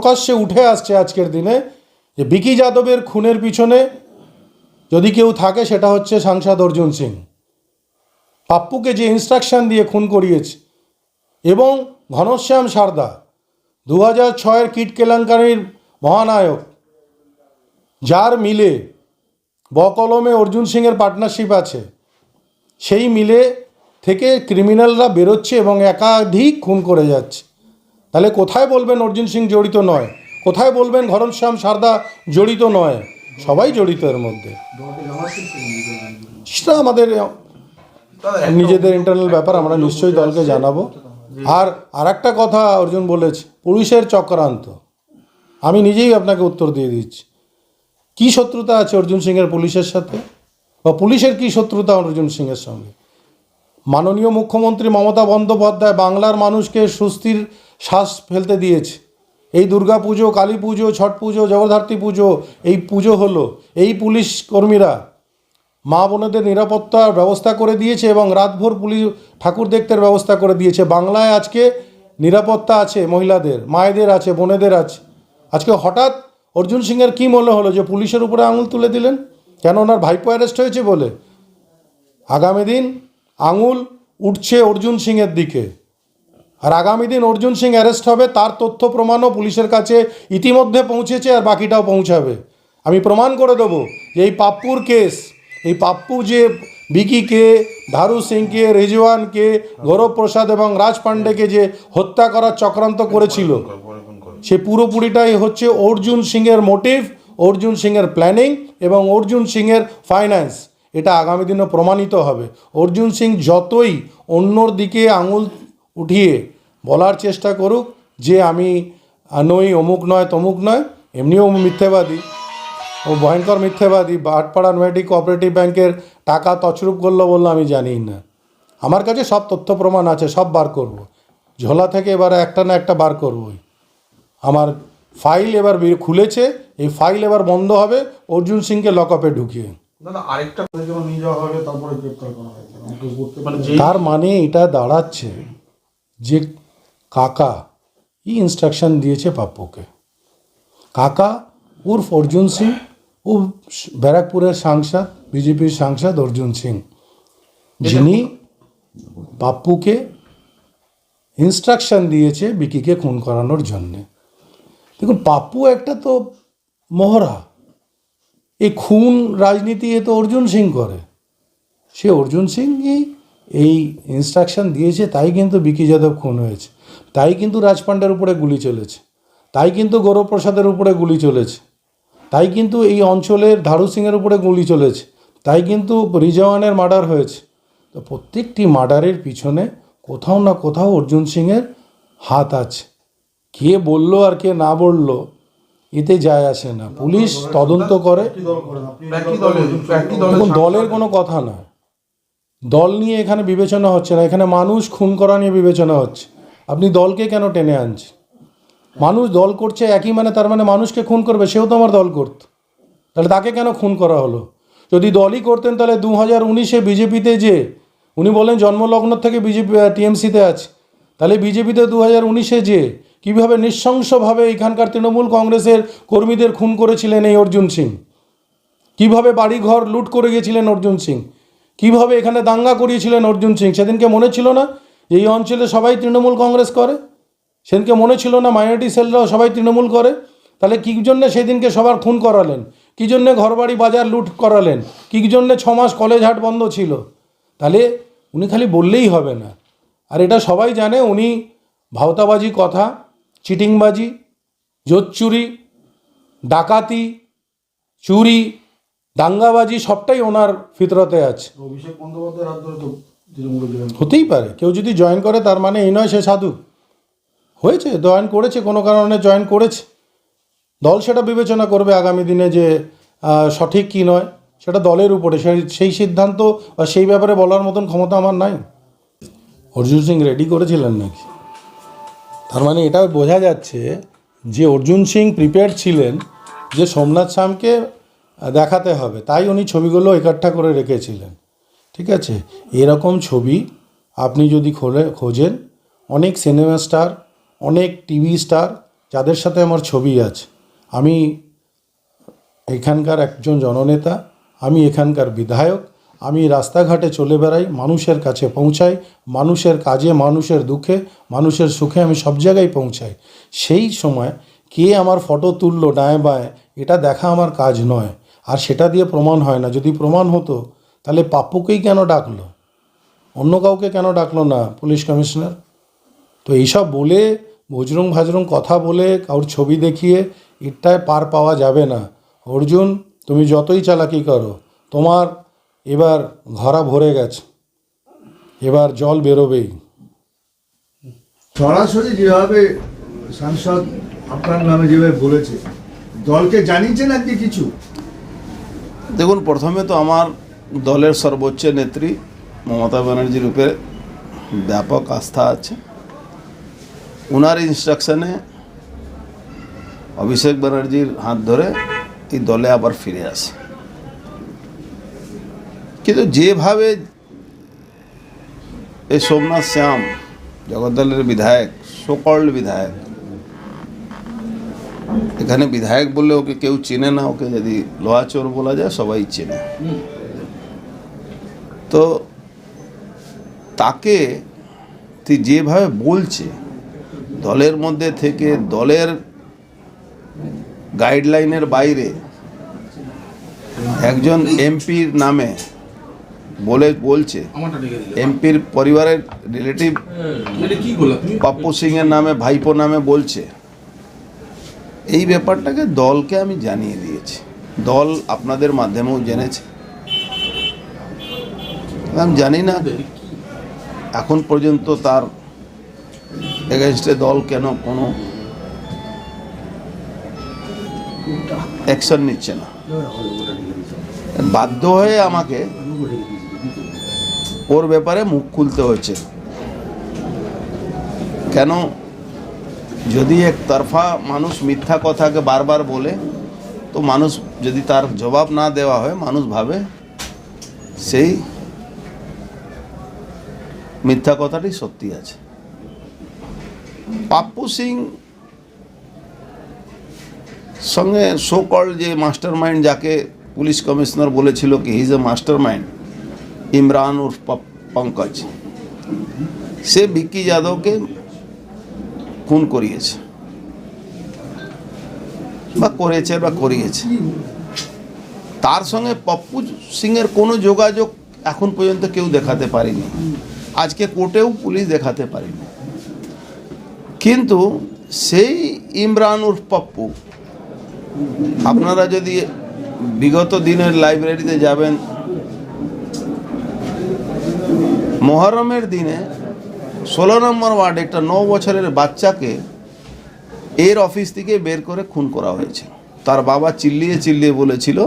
প্রকাশ্যে উঠে আসছে আজকের দিনে যে বিকি যাদবের খুনের পিছনে যদি কেউ থাকে, সেটা হচ্ছে সাংসদ অর্জুন সিং। পাপ্পুকে যে ইনস্ট্রাকশন দিয়ে খুন করিয়েছে এবং ঘনশ্যাম সারদা দু হাজার ছয়ের কিট কেলেঙ্কারির মহানায়ক, যার মিলে বকলমে অর্জুন সিংয়ের পার্টনারশিপ আছে, সেই মিলে থেকে ক্রিমিনালরা বেরোচ্ছে এবং একাধিক খুন করে যাচ্ছে। তাহলে কোথায় বলবেন অর্জুন সিং জড়িত নয়? কোথায় বলবেন ঘনশ্যাম সারদা জড়িত নয়? সবাই জড়িত এর মধ্যে। সেটা আমাদের নিজেদের ইন্টারনাল ব্যাপার, আমরা নিশ্চয়ই দলকে জানাব। আর আর একটা কথা অর্জুন বলেছে পুলিশের চক্রান্ত। আমি নিজেই আপনাকে উত্তর দিয়ে দিচ্ছি। কি শত্রুতা আছে অর্জুন সিংয়ের পুলিশের সাথে? বা পুলিশের কি শত্রুতা অর্জুন সিংয়ের সঙ্গে? মাননীয় মুখ্যমন্ত্রী মমতা বন্দ্যোপাধ্যায় বাংলার মানুষকে সুস্থির শ্বাস ফেলতে দিয়েছে। এই দুর্গা পুজো, কালী পুজো, ছট পুজো, জগদ্ধাত্রী পুজো, এই পুজো হলো। এই পুলিশ কর্মীরা মা বোনেদের নিরাপত্তার ব্যবস্থা করে দিয়েছে এবং রাতভর পুলিশ, ঠাকুর দেখতে ব্যবস্থা করে দিয়েছে। বাংলায় আজকে নিরাপত্তা আছে মহিলাদের, মায়েদের আছে, বোনেদের আছে। আজকে হঠাৎ অর্জুন সিংয়ের কী মনে হলো যে পুলিশের উপরে আঙুল তুলে দিলেন? কেন ওনার ভাইপো অ্যারেস্ট হয়েছে বলে? আগামী দিন আঙুল উঠছে অর্জুন সিংয়ের দিকে। আর আগামী দিন অর্জুন সিং অ্যারেস্ট হবে, তার তথ্য, প্রমাণও পুলিশের কাছে ইতিমধ্যে পৌঁছেছে আর বাকিটাও পৌঁছাবে। আমি প্রমাণ করে দেবো যে এই পাপ্পুর কেস, এই পাপ্পু যে বিকিকে ধারু সিংকে, রেজওয়ানকে গৌরব প্রসাদ এবং রাজ পাণ্ডেকে যে হত্যা করার চক্রান্ত করেছিল, সে পুরোপুরিটাই হচ্ছে অর্জুন সিংয়ের মোটিভ, অর্জুন সিংয়ের প্ল্যানিং এবং অর্জুন সিংয়ের ফাইন্যান্স। এটা আগামী দিনে প্রমাণিত হবে। অর্জুন সিং যতই অন্যর দিকে আঙুল উঠিয়ে বলার চেষ্টা করুক যে আমি নই অমুক নয় তমুক নয় এমনিও মিথ্যেবাদী। ও ভয়ঙ্কর মিথ্যেবাদী বাটপাড়া নয়াটি কোঅপারেটিভ ব্যাংকের টাকা তছরূপ করল বলল আমি জানি না। আমার কাছে সব তথ্য প্রমাণ আছে সব বার করব। ঝোলা থেকে এবার একটা না একটা বার করবই। আমার ফাইল এবার খুলেছে এই ফাইল এবার বন্ধ হবে অর্জুন সিংকে লকআপে ঢুকিয়ে। মানে তার মানে এটা দাঁড়াচ্ছে। যে কাকা ই ইনস্ট্রাকশন দিয়েছে পাপ্পুকে। কাকা উর্ফ অর্জুন সিং ও ব্যারাকপুরের সাংসদ বিজেপির সাংসদ অর্জুন সিং। যিনি পাপ্পুকে ইনস্ট্রাকশন দিয়েছে বিকিকে খুন করানোর জন্যে। দেখুন পাপ্পু একটা তো মহড়া। এই খুন রাজনীতি এ তো অর্জুন সিং করে। সে অর্জুন সিংই এই ইনস্ট্রাকশন দিয়েছে তাই কিন্তু বিকি যাদব খুন হয়েছে। তাই কিন্তু রাজপাণ্ডের উপরে গুলি চলেছে। তাই কিন্তু গৌরবপ্রসাদের উপরে গুলি চলেছে। তাই কিন্তু এই অঞ্চলের ধারু সিংয়ের উপরে গুলি চলেছে। তাই কিন্তু রিজওয়ানের মার্ডার হয়েছে। তো প্রত্যেকটি মার্ডারের পিছনে কোথাও না কোথাও অর্জুন সিংয়ের হাত আছে। কে বলল আর কে না বলল এতে যায় আসে না। পুলিশ তদন্ত করে। দলের কোনো কথা নয়। দল নিয়ে এখানে বিবেচনা হচ্ছে না, এখানে মানুষ খুন করা নিয়ে বিবেচনা হচ্ছে। আপনি দলকে কেন টেনে আনছেন? মানুষ দল করছে একই মানে তার মানে মানুষকে খুন করবে, সেও তো আমার দল করত। তাহলে তাকে কেন খুন করা হলো? যদি দলই করতেন তাহলে দু হাজার উনিশে বিজেপিতে যে, উনি বলেন জন্মলগ্ন থেকে বিজেপি টিএমসিতে আছে। তাহলে বিজেপিতে দু হাজার উনিশে যে, কীভাবে নৃশংসভাবে এখানকার তৃণমূল কংগ্রেসের কর্মীদের খুন করেছিলেন এই অর্জুন সিং? কীভাবে বাড়িঘর লুট করে গিয়েছিলেন অর্জুন সিং? কীভাবে এখানে দাঙ্গা করিয়েছিলেন অর্জুন সিং? সেদিনকে মনে ছিল না যে এই অঞ্চলে সবাই তৃণমূল কংগ্রেস করে? সেদিনকে মনে ছিল না মাইনরিটি সেলরাও সবাই তৃণমূল করে? তাহলে কী জন্যে সেদিনকে সবার খুন করালেন? কী জন্যে ঘরবাড়ি বাজার লুট করালেন? কী জন্যে ছ মাস কলেজ হাট বন্ধ ছিল? তাহলে উনি খালি বললেই হবে না। আর এটা সবাই জানে, উনি ভাওতাবাজি কথা, চিটিংবাজি, জোচ্চুরি, ডাকাতি, চুরি দাঙ্গাবাজি সবটাই ওনার ফিতরতে আছে। অভিষেক বন্দ্যোপাধ্যায়ের হাত ধরে তো হতেই পারে। কেউ যদি জয়েন করে তার মানে এই নয় সে সাধু। হয়েছে জয়েন করেছে কোনো কারণে জয়েন করেছে। দল সেটা বিবেচনা করবে আগামী দিনে যে সঠিক কি নয়। সেটা দলের উপরে সেই সেই সিদ্ধান্ত বা সেই ব্যাপারে বলার মতন ক্ষমতা আমার নাই। অর্জুন সিং রেডি করেছিলেন নাকি? তার মানে এটা বোঝা যাচ্ছে যে অর্জুন সিং প্রিপেয়ার ছিলেন যে সোমনাথ শামকে আহ, দেখাতে হবে। তাই উনি ছবিগুলো একাঠা করে রেখেছিলেন। ঠিক আছে? এরকম ছবি আপনি যদি খোলে, খোঁজেন, অনেক সিনেমা স্টার অনেক টিভি স্টার যাদের সাথে আমার ছবি আছে। আমি এখানকার একজন জননেতা, আমি এখানকার বিধায়ক, আমি রাস্তাঘাটে চলে বেড়াই, মানুষের কাছে পৌঁছাই, মানুষের কাজে, মানুষের দুঃখে, মানুষের সুখে আমি সব জায়গায় পৌঁছাই। সেই সময় কে আমার ফটো তুললো ডায়ে বাঁয়ে এটা দেখা আমার কাজ নয়। আর সেটা দিয়ে প্রমাণ হয় না। যদি প্রমাণ হতো, তাহলে পাপ্পুকেই কেন ডাকলো? অন্য কাউকে কেন ডাকলো না পুলিশ কমিশনার? তো এইসব বলে, বজরং ভাজরং কথা বলে, কারোর ছবি দেখিয়ে এটায় পার পাওয়া যাবে না। অর্জুন, তুমি যতই চালাকি করো, তোমার এবার ঘরা ভরে গেছে। এবার জল বেরোবেই। সরাসরি যেভাবে সাংসদ আপনার নামে যেভাবে বলেছে, দলকে জানিয়েছেন আজকে কিছু? দেখুন, প্রথমে তো আমার দলের সর্বোচ্চ নেত্রী মমতা ব্যানার্জির উপরে ব্যাপক আস্থা আছে। ওনার ইনস্ট্রাকশনে অভিষেক ব্যানার্জির হাত ধরে এই দলে আবার ফিরে আসে। কিন্তু যেভাবে এই সোমনাথ শ্যাম, জগদ্দলের বিধায়ক সকল বিধায়ক এখানে বিধায়ক বললে ওকে কেউ চেনে না ওকে যদি লোহা চোর বলা যায় সবাই চেনে। তো তাকে যেভাবে বলছে দলের মধ্যে থেকে দলের গাইডলাইনের বাইরে একজন এমপির নামে বলে বলছে এমপির পরিবারের রিলেটিভ তুমি পাপ্পু সিংয়ের নামে ভাইপো নামে বলছে এই ব্যাপারটাকে দলকে আমি জানিয়ে দিয়েছি। দল আপনাদের মাধ্যমেও জেনেছে। আমি জানি না এখন পর্যন্ত তার এগেনস্টে দল কেন কোনো অ্যাকশন নিচ্ছে না। বাধ্য হয়ে আমাকে ওর ব্যাপারে মুখ খুলতে হয়েছে। কেন যদি একতরফা মানুষ মিথ্যা কথাকে বারবার বলে, তো মানুষ যদি তার জবাব না দেওয়া হয়, মানুষ ভাবে সেই মিথ্যা কথাটি সত্যি আছে। পাপ্পু সিং সঙ্গে সো কল যে মাস্টার মাইন্ড যাকে পুলিশ কমিশনার বলেছিল কি he's a mastermind Imran উর্ফ পঙ্কজ। সে ভিকি যাদবকে খুন করিয়েছে। বা করেছে বা করিয়েছে। তার সঙ্গে পপ্পু সিংয়ের কোনো যোগাযোগ এখন পর্যন্ত কেউ দেখাতে পারেনি। আজকে কোর্টেও পুলিশ দেখাতে পারেনি। কিন্তু সেই ইমরান উর্ফ পপ্পু, আপনারা যদি বিগত দিনের লাইব্রেরিতে যাবেন, মহরমের দিনে ষোলো নম্বর ওয়ার্ডে একটা ন বছরের বাচ্চাকে এর অফিস থেকে বের করে খুন করা হয়েছে। তার বাবা চিল্লিয়ে চিল্লিয়ে বলেছিল,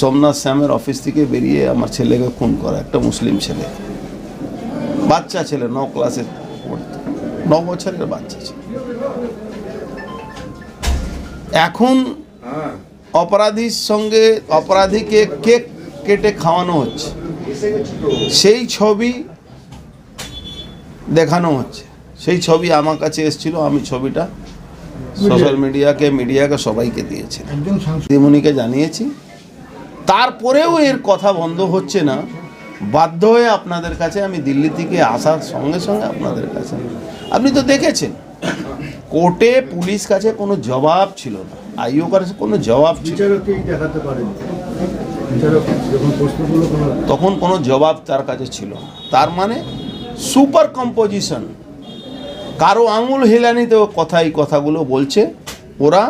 সোমনাথ শ্যামের অফিস থেকে বেরিয়ে আমার ছেলেকে খুন করা, একটা মুসলিম ছেলে। বাচ্চা ছেলে, ন ক্লাসে ন বছরের বাচ্চা ছেলে। এখন অপরাধীর সঙ্গে, অপরাধীকে কেক কেটে খাওয়ানো হচ্ছে। সেই ছবি দেখানো হচ্ছে। সেই ছবি আমার কাছে এসেছিল আমি ছবিটা সোশ্যাল মিডিয়াকে মিডিয়াকে সবাইকে দিয়েছি। দিদিমণিকে জানিয়েছি। তারপরেও এর কথা বন্ধ হচ্ছে না। বাধ্য হয়ে আপনাদের কাছে আমি দিল্লি থেকে আসার সঙ্গে সঙ্গে আপনাদের কাছে। আপনি তো দেখেছেন কোর্টে পুলিশ কাছে কোনো জবাব ছিল না। আইও কাছে কোনো জবাব তখন কোনো জবাব তার কাছে ছিল না। তার মানে সুপার কম্পোজিশন। কারও আঙুল হেলানিতে ও কথা এই কথাগুলো বলছে। ওরা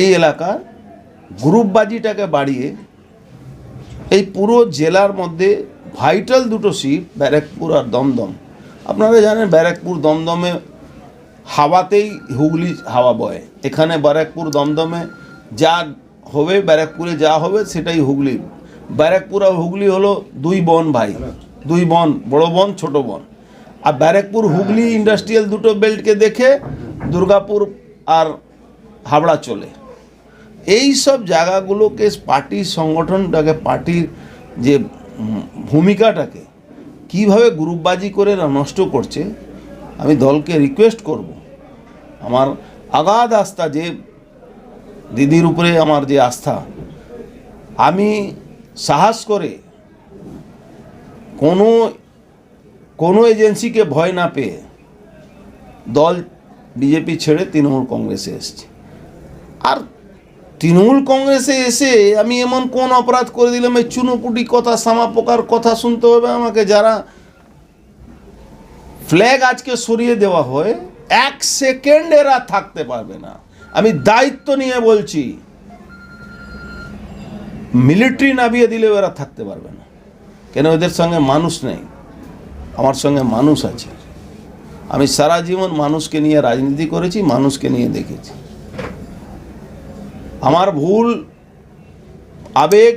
এই এলাকার গ্রুপবাজিটাকে বাড়িয়ে এই পুরো জেলার মধ্যে ভাইটাল দুটো সিট, ব্যারাকপুর আর দমদম। আপনারা জানেন ব্যারাকপুর দমদমে হাওয়াতেই হুগলি হাওয়া বয়। এখানে ব্যারাকপুর দমদমে যা হবে, ব্যারাকপুরে যা হবে সেটাই হুগলি ব্যারাকপুর আর হুগলি হলো দুই বোন ভাই। দুই বোন, বড় বোন, ছোট বোন। আর ব্যারাকপুর, হুগলি ইন্ডাস্ট্রিয়াল দুটো বেল্টকে দেখে দুর্গাপুর আর হাবড়া চলে। এই সব জায়গাগুলোকে পার্টির সংগঠনটাকে, পার্টির যে ভূমিকাটাকে কীভাবে গ্রুপবাজি করে নষ্ট করছে, আমি দলকে রিকোয়েস্ট করব। আমার আগাধ আস্থা যে দিদির উপরে আমার যে আস্থা, আমি সাহস করে কোনো কোনো এজেন্সিকে ভয় না পেয়ে দল বিজেপি ছেড়ে তৃণমূল কংগ্রেসে এসছে। আর তৃণমূল কংগ্রেসে এসে আমি এমন কোন অপরাধ করে দিলাম, এই চুনোপুটি কথা, সামা পোকার কথা শুনতে হবে আমাকে। যারা ফ্ল্যাগ আজকে সরিয়ে দেওয়া হয়, এক সেকেন্ড এরা থাকতে পারবে না। আমি দায়িত্ব নিয়ে বলছি মিলিটারি নামিয়ে দিলেও এরা থাকতে পারবে না। কেন এদের সঙ্গে মানুষ নেই? আমার সঙ্গে মানুষ আছে। আমি সারা জীবন মানুষকে নিয়ে রাজনীতি করেছি মানুষকে নিয়ে দেখেছি। আমার ভুল আবেগ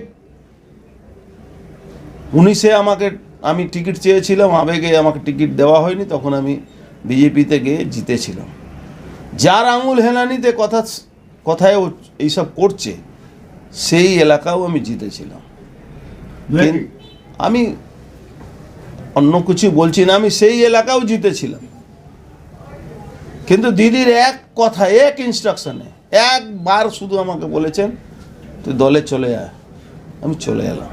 উনিশে আমাকে আমি টিকিট চেয়েছিলাম আবেগে আমাকে টিকিট দেওয়া হয়নি তখন আমি বিজেপিতে গিয়ে জিতেছিলাম। যার আঙুল হেলানিতে কথা কথায় এইসব করছে সেই এলাকাও আমি জিতেছিলাম। আমি অন্য কিছু বলছি না, আমি সেই এলাকাও জিতেছিলাম। কিন্তু দিদির এক কথা, এক ইনস্ট্রাকশনে একবার শুধু আমাকে বলেছেন, তুই দলে চলে আয়। আমি চলে এলাম।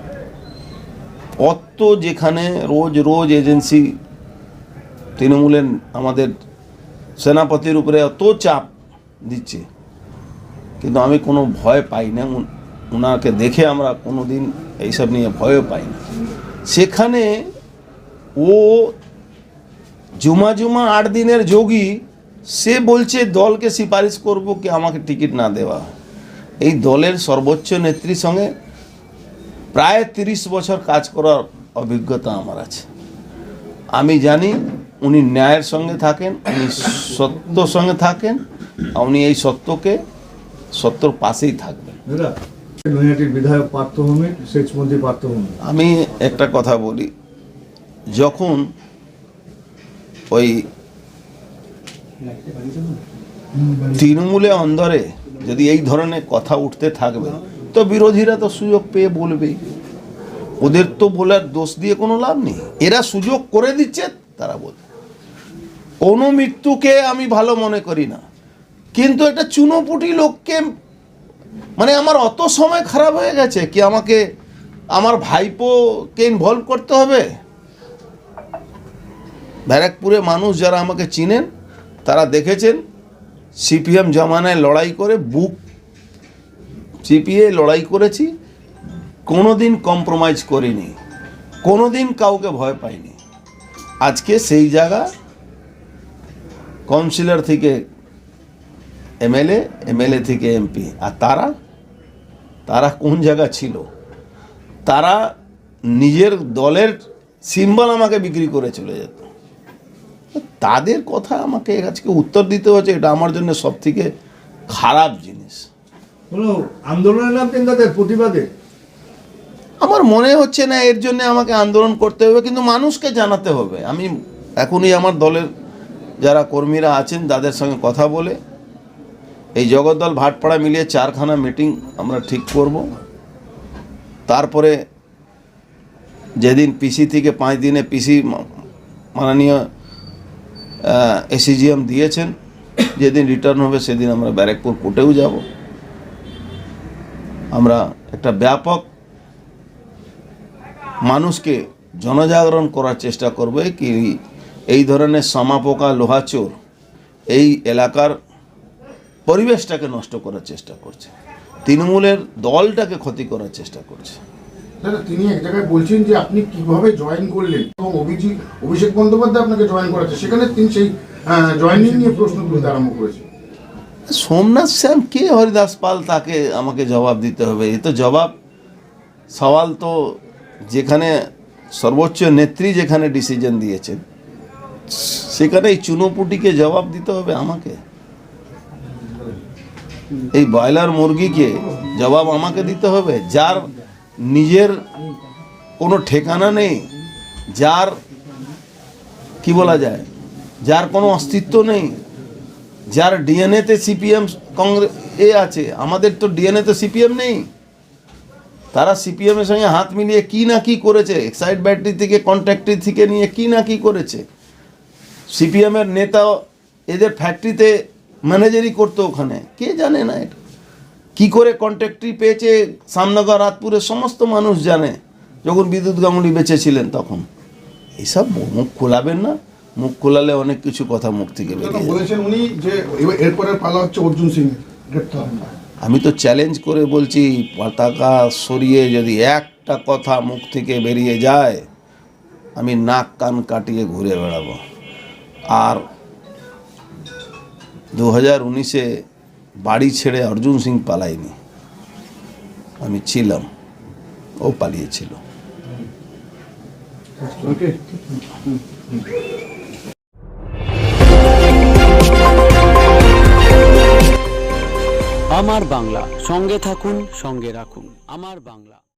অত যেখানে রোজ রোজ এজেন্সি, তৃণমূলের আমাদের সেনাপতির উপরে অত চাপ দিচ্ছে, কিন্তু আমি কোনো ভয় পাই না। ওনাকে দেখে আমরা কোনো দিন এইসব নিয়ে ভয়ও পাই সেখানে ও জুমা জুমা আট দিনের যোগী, সে বলছে, দলকে সিফারিশ করব কি আমাকে টিকিট না দেওয়া। এই দলের সর্বোচ্চ নেত্রীর সঙ্গে প্রায় তিরিশ বছর কাজ করার অভিজ্ঞতা আমার আছে। আমি জানি উনি ন্যায়ের সঙ্গে থাকেন, উনি সত্যর সঙ্গে থাকেন উনি এই সত্যকে সত্যর পাশেই থাকবেন। আমি একটা কথা বলি। যখন ওই তৃণমূলে অন্দরে যদি এই ধরনের কথা উঠতে থাকবে, তো বিরোধীরা তো সুযোগ পেয়ে বলবেই ওদের তো বলার দোষ দিয়ে কোনো লাভ নেই। এরা সুযোগ করে দিচ্ছে, তারা বলবে। কোনো মৃত্যুকে আমি ভালো মনে করি না। কিন্তু একটা চুনোপুটি লোককে মানে আমার অত সময় খারাপ হয়ে গেছে কি আমাকে, আমার ভাইপোকে ইনভলভ করতে হবে? ব্যারাকপুরে মানুষ যারা আমাকে চিনেন, তারা দেখেছেন, সিপিএম জমানায় লড়াই করে বুক সিপিএ লড়াই করেছি কোনো দিন কম্প্রোমাইজ করিনি কোনো দিন কাউকে ভয় পাইনি। আজকে সেই জায়গা কাউন্সিলর থেকে এমএলএ এমএলএ থেকে এমপি আর তারা? তারা কোন জায়গা ছিল? তারা নিজের দলের সিম্বল আমাকে বিক্রি করে চলে যেত। তাদের কথা আমাকে আজকে উত্তর দিতে হচ্ছে এটা আমার জন্য সব থেকে খারাপ জিনিস। নামতেন তাদের? প্রতিবাদে? আমার মনে হচ্ছে না এর জন্য আমাকে আন্দোলন করতে হবে কিন্তু মানুষকে জানাতে হবে। আমি এখনই আমার দলের যারা কর্মীরা আছেন তাদের সঙ্গে কথা বলে এই জগদ্দল ভাটপাড়া মিলিয়ে চারখানা মিটিং আমরা ঠিক করব। তারপরে যেদিন পিসি থেকে পাঁচ দিনে পিসি মাননীয় এসিজিএম দিয়েছেন, যেদিন রিটার্ন হবে সেদিন আমরা ব্যারাকপুর কোর্টেও যাব। আমরা একটা ব্যাপক মানুষকে জনজাগরণ করার চেষ্টা করবে কি এই ধরনের সামাপোকা লোহাচোর এই এলাকার পরিবেশটাকে নষ্ট করার চেষ্টা করছে। তৃণমূলের দলটাকে ক্ষতি করার চেষ্টা করছে। তিনি এক জায়গায় বলছেন যে আপনি কীভাবে জয়েন করলেন এবং অভিজিৎ অভিষেক বন্দ্যোপাধ্যায় আপনাকে জয়েন করাচ্ছে। সেখানে তিনি সেই জয়েনিং নিয়ে প্রশ্ন তুলতে আরম্ভ করেছেন। সোমনাথ শ্যাম কে হরিদাস পাল তাকে আমাকে জবাব দিতে হবে? এ তো জবাব সওয়াল তো যেখানে সর্বোচ্চ নেত্রী যেখানে ডিসিশন দিয়েছেন সেখানে এই চুনোপুটিকে জবাব দিতে হবে আমাকে? এই ব্রয়লার মুরগিকে জবাব আমাকে দিতে হবে, যার নিজের কোনো ঠিকানা নেই, যার, কি বলা যায়, যার কোনো অস্তিত্ব নেই, যার ডিএনএতে সিপিএম কংগ্রেস এ আছে, আমাদের তো ডিএনএতে সিপিএম নেই। তারা সিপিএমের সঙ্গে হাত মিলিয়ে কি না কি করেছে, এক্সাইড ব্যাটারি থেকে কন্ট্রাক্টরি থেকে নিয়ে কি না কি করেছে। সিপিএমের নেতা এদের ফ্যাক্টরিতে ম্যানেজারই করতো ওখানে। কে জানে না এটা? কি করে কন্ট্রাক্টরি পেয়েছে সামনগর রাতপুরের সমস্ত মানুষ জানে যখন বিদ্যুৎ গাঙ্গুলি বেঁচে ছিলেন তখন। এইসব মুখ খোলাবেন না মুখ খোলালে অনেক কিছু কথা মুখ থেকে বেরিয়ে। বলেছেন উনি যে এবার এরপরের পালা হচ্ছে অর্জুন সিং আমি তো চ্যালেঞ্জ করে বলছি পতাকা সরিয়ে যদি একটা কথা মুখ থেকে বেরিয়ে যায় আমি নাক কান কাটিয়ে ঘুরে বেড়াবো। আর দু হাজার উনিশে বাড়ি ছেড়ে অর্জুন সিং পালায়নি। আমি ছিলাম, ও পালিয়েছিল। আমার বাংলা, সঙ্গে থাকুন, সঙ্গে রাখুন। আমার বাংলা।